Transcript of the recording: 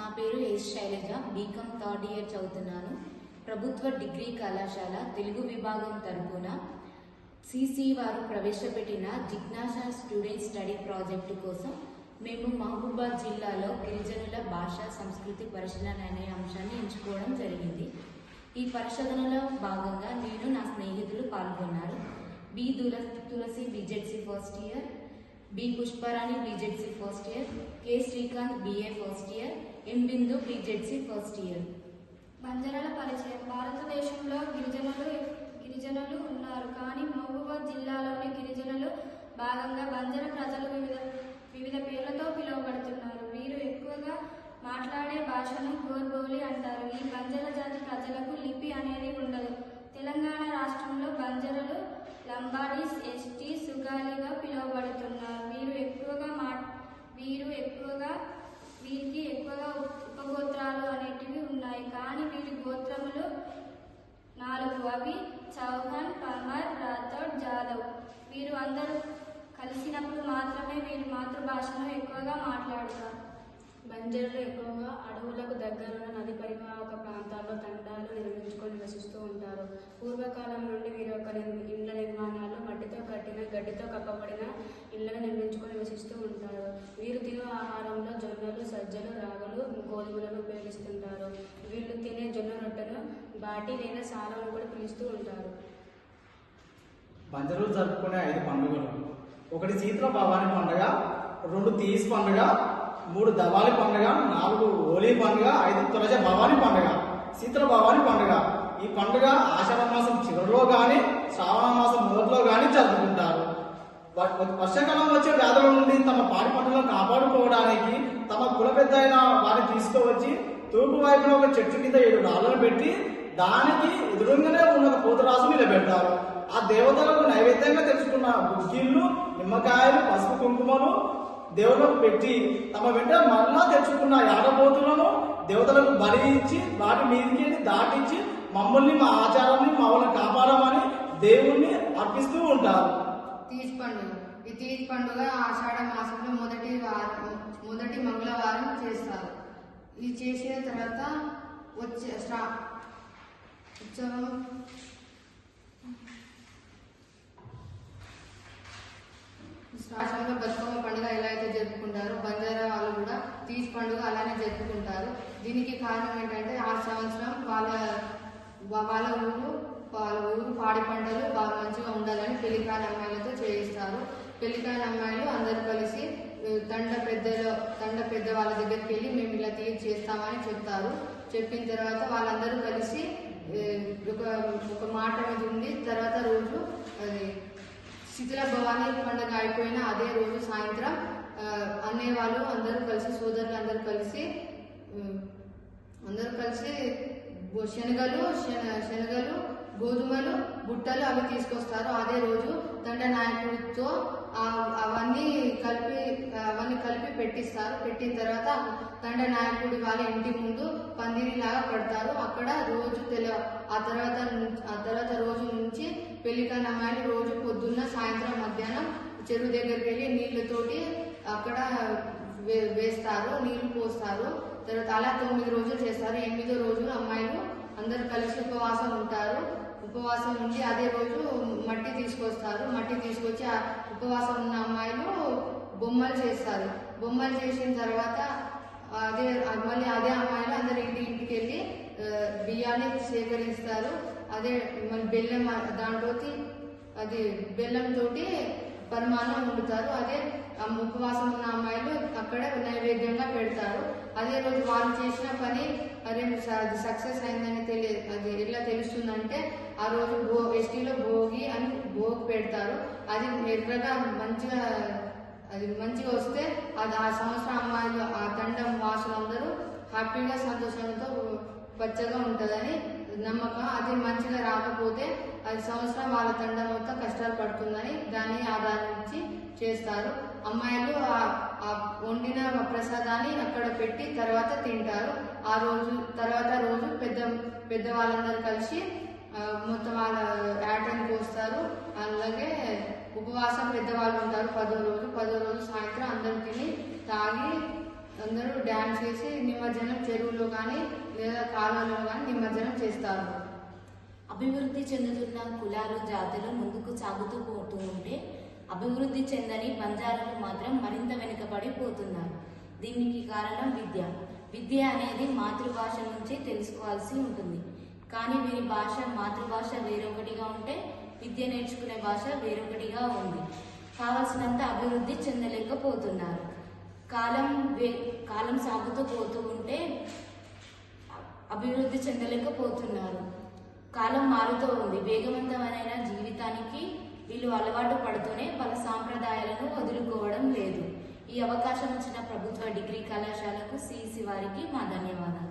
నా పేరు S Shailaja. BCom third year చదువుతున్నాను. ప్రభుత్వ డిగ్రీ కళాశాల తెలుగు విభాగం తరపున సిసి వారు ప్రవేశపెట్టిన జిజ్ఞాస స్టూడెంట్ స్టడీ ప్రాజెక్టు కోసం మేము మహబూబాద్ జిల్లాలో గిరిజనుల భాష సంస్కృతి పరిశీలన అనే అంశాన్ని ఎంచుకోవడం జరిగింది. ఈ పరిశోధనలో భాగంగా నేను నా స్నేహితులు పాల్గొన్నారు. బి తుల Tulasi BZC first year B Pushparani BZC first year K Srikanth BA first year M Bindu BZC first year. బంజారాల పరిచయం. భారతదేశంలో గిరిజనులు గిరిజనులు ఉన్నారు కానీ మహబూబాద్ జిల్లాలోని గిరిజనులు భాగంగా బంజారా ప్రజలు వివిధ వివిధ పేర్లతో పిలువబడుతున్నారు. వీరు ఎక్కువగా మాట్లాడే భాషను గోర్బోలి అంటారు. ఈ బంజారా జాతి ప్రజలకు లిపి అనేది ఉండదు. తెలంగాణ రాష్ట్రంలో బంజరలు లంబాడీస్ ఎస్టీస్ సుగాలిగా పిలువబడుతున్నారు వీరు ఎక్కువగా మా వీరు ఎక్కువగా వీరికి ఎక్కువగా ఉప్- ఉపగోత్రాలు అనేటివి ఉన్నాయి కానీ వీరి గోత్రములు నాలుగు చౌహాన్ పమర్ రాథోడ్ జాదవ్. వీరు అందరూ కలిసినప్పుడు మాత్రమే వీరు మాతృభాషను ఎక్కువగా మాట్లాడతారు. బంజరులు ఎక్కువగా అడవులకు దగ్గరలో నది పరివాహక ప్రాంతాల్లో తండాలు నిర్మించుకొని నివసిస్తూ ఉంటారు. పూర్వకాలం నుండి వీరి యొక్క ఇళ్ళ నిర్మాణాలు మట్టితో కట్టిన గడ్డితో కప్పబడిన ఇళ్ళను నిర్మించుకొని నివసిస్తూ ఉంటారు. వీరు తినే ఆహారంలో జొన్నలు సజ్జలు రాగులు గోధుమలను ఉపయోగిస్తుంటారు. వీళ్ళు తినే జొన్న రొట్టెను బాటి లేదా సాలను కూడా పిలుస్తూ ఉంటారు. బంజరు జరుపుకునే ఐదు పండుగలు. ఒకటి శీతల భవాని పండుగ రెండు తీస్ పండుగ మూడు దవాలి పండుగ నాలుగు హోలీ పండుగ ఐదు తులజ భవాని పండుగ. శీతల భవాని పండుగ. ఈ పండుగ ఆషాఢ మాసం చివరిలో కానీ శ్రావణ మాసం మొదట్లో కానీ జరుపుకుంటారు. వర్షాకాలం వచ్చే వ్యాధుల నుండి తమ పాడి పంటలను కాపాడుకోవడానికి తమ కుల పెద్ద అయిన వారిని తీసుకువచ్చి తూర్పు వైపున ఒక చెట్టు కింద ఏడు రాళ్ళను పెట్టి దానికి ఎదురుగానే ఉన్న ఒక నిలబెడతారు ఆ దేవతలకు నైవేద్యంగా తెచ్చుకున్న బుజ్జీళ్ళు నిమ్మకాయలు పసుపు కుంకుమలు దేవులకు పెట్టి తమ వెంట మళ్ళా తెచ్చుకున్న యాడబోతులను దేవతలకు బలి ఇచ్చి వాటి మీదకి దాటించి మమ్మల్ని మా ఆచారాన్ని మమ్మల్ని కాపాడమని దేవుణ్ణి అర్పిస్తూ ఉంటారు. తీజ్ పండుగ ఈ తీజ్ పండుగ ఆషాఢ మాసంలో మొదటి మొదటి మంగళవారం చేస్తారు. ఇది చేసిన తర్వాత వచ్చే స్టా ఉత్సవం రాష్ట్రంలో బతుకమ్మ పండుగ ఎలా అయితే జరుపుకుంటారో బంజారా వాళ్ళు కూడా తీజ్ పండుగ అలానే జరుపుకుంటారు. దీనికి కారణం ఏంటంటే ఆ సంవత్సరం వాళ్ళ వాళ్ళ ఊరు వాళ్ళ ఊరు పాడి పంటలు బాగా మంచిగా ఉండాలని పెళ్ళికాని అమ్మాయిలతో చేయిస్తారు. పెళ్ళికాని అమ్మాయిలు అందరూ కలిసి దండ పెద్దలు పెద్దల పెద్ద వాళ్ళ దగ్గరికి వెళ్ళి మేము ఇలా తీర్చి చేస్తామని చెప్తారు. చెప్పిన తర్వాత వాళ్ళందరూ కలిసి ఒక ఒక మాట మీద ఉండి తర్వాత రోజు అది శిథిల భవానీ పండుగ అయిపోయిన అదే రోజు సాయంత్రం అన్నయ్య వాళ్ళు అందరూ కలిసి సోదరులు అందరూ కలిసి అందరూ కలిసి శనగలు శన- శనగలు గోధుమలు బుట్టలు అవి తీసుకొస్తారు. అదే రోజు దండ నాయకుడితో అవన్నీ కలిపి అవన్నీ కలిపి పెట్టిస్తారు. పెట్టిన తర్వాత దండ నాయకుడి వాళ్ళ ఇంటి ముందు పందిరి లాగా కడతారు. అక్కడ రోజు తెల ఆ తర్వాత ఆ తర్వాత రోజు నుంచి పెళ్ళికాని అమ్మాయిలు రోజు పొద్దున్న సాయంత్రం మధ్యాహ్నం చెరువు దగ్గరికి వెళ్ళి నీళ్ళతోటి అక్కడ వే- వేస్తారు. నీళ్ళు పోస్తారు. తర్వాత అలా తొమ్మిది రోజులు చేస్తారు. ఎనిమిదో రోజు అమ్మాయిలు అందరూ కలిసి ఉపవాసం ఉంటారు. ఉపవాసం ఉండి అదే రోజు మట్టి తీసుకొస్తారు. మట్టి తీసుకొచ్చి ఉపవాసం ఉన్న అమ్మాయిలు బొమ్మలు చేస్తారు. బొమ్మలు చేసిన తర్వాత అదే మళ్ళీ అదే అమ్మాయిలు అందరి ఇంటి ఇంటికి వెళ్ళి బియ్యాన్ని సేకరిస్తారు. అదే మళ్ళీ బెల్లం దాంట్లోకి అది బెల్లంతో పరిమాణం వండుతారు. అదే ఉపవాసం ఉన్న అమ్మాయిలు అక్కడ నైవేద్యంగా పెడతారు. అదే రోజు వాళ్ళు చేసిన పని అదే అది సక్సెస్ అయిందని తెలియ అది ఎలా తెలుస్తుందంటే ఆ రోజు భో ఎస్టీలో భోగి అని భోగి పెడతారు. అది ఎర్రగా మంచిగా అది మంచిగా వస్తే అది ఆ సంవత్సరం అమ్మాయిలు ఆ తండం వాసులందరూ హ్యాపీగా సంతోషంతో పచ్చగా ఉంటుందని నమ్మకం. అది మంచిగా రాకపోతే అది సంవత్సరం వాళ్ళ తండం మొత్తం కష్టాలు పడుతుందని దాన్ని ఆధారించి చేస్తారు. అమ్మాయిలు ఆ- వండిన ప్రసాదాన్ని అక్కడ పెట్టి తర్వాత తింటారు. ఆ రోజు తర్వాత రోజు పెద్ద పెద్ద వాళ్ళందరూ కలిసి మొత్తం వాళ్ళ యాటని పోస్తారు. అలాగే ఉపవాసం పెద్దవాళ్ళు ఉంటారు. పదో రోజు పదో రోజు సాయంత్రం అందరూ తిని తాగి అందరూ డ్యాన్స్ చేసి నిమజ్జనం చెరువులో కానీ లేదా కాలువలో కానీ నిమజ్జనం చేస్తారు. అభివృద్ధి చెందుతున్న కులాలు జాతులు ముందుకు సాగుతూ పోతూ ఉంటే అభివృద్ధి చెందని బంజారాలు మాత్రం మరింత వెనుకబడి పోతున్నారు దీనికి కారణం విద్య. విద్య అనేది మాతృభాష నుంచి తెలుసుకోవాల్సి ఉంటుంది. కానీ వీరి భాష మాతృభాష వేరొకటిగా ఉంటే విద్య నేర్చుకునే భాష వేరొకటిగా ఉంది. కావలసినంత అభివృద్ధి చెందలేకపోతున్నారు. కాలం వే కాలం సాగుతూ పోతూ ఉంటే అభివృద్ధి చెందలేకపోతున్నారు. కాలం మారుతూ ఉంది. వేగవంతమైన జీవితానికి వీళ్ళు అలవాటు పడుతూనే పలు సాంప్రదాయాలను వదులుకోవడం లేదు. ఈ అవకాశం ఇచ్చిన ప్రభుత్వ డిగ్రీ కళాశాలకు సిసి వారికి మా ధన్యవాదాలు.